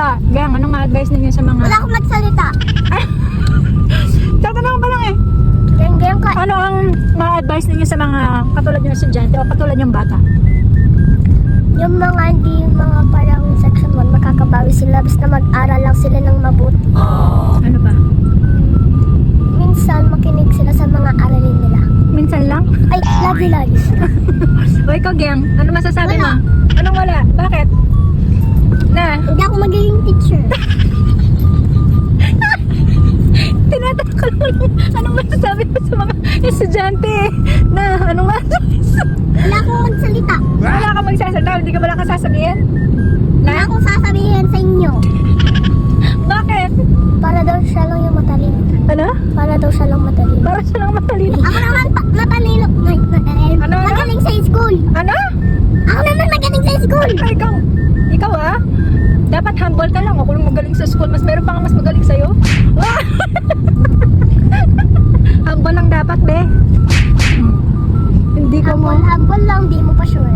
ba, gang, anong ma-advise ninyo sa mga... Wala akong magsalita. Tatanong pa lang eh. Geng-geng ka. Ano ang ma-advise ninyo sa mga katulad yung estudyante o katulad yung bata? Yung mga hindi mga parang section 1, makakabawi sila basta mag-aral lang sila ng mabuti. Ano ba? Minsan makinig sila sa mga aralin nila. Minsan lang? Ay, lagi-lagi. O ikaw, gang, ano masasabi Wala. mo? Anong wala? Bakit? Anong masasabi mo sa mga estudyante na anong masasabi Wala akong magsalita. Wala ka magsasalita, hindi ka wala ka sasabihin? Wala Na? akong sasabihin sa inyo. Bakit? Para daw siya lang yung matalino. Ano? Para daw siya lang matalino. Para siya lang matalino. Ako naman matalino. Ay, matalino. Ano, ano? Magaling sa school. Ano? Ako naman magaling sa school. Ay, ikaw. Ikaw ah. Dapat humble ka lang. Ako lang magaling sa school. Mas meron pa nga mas magaling sa'yo. humble Habol-habol lang, di mo pa sure.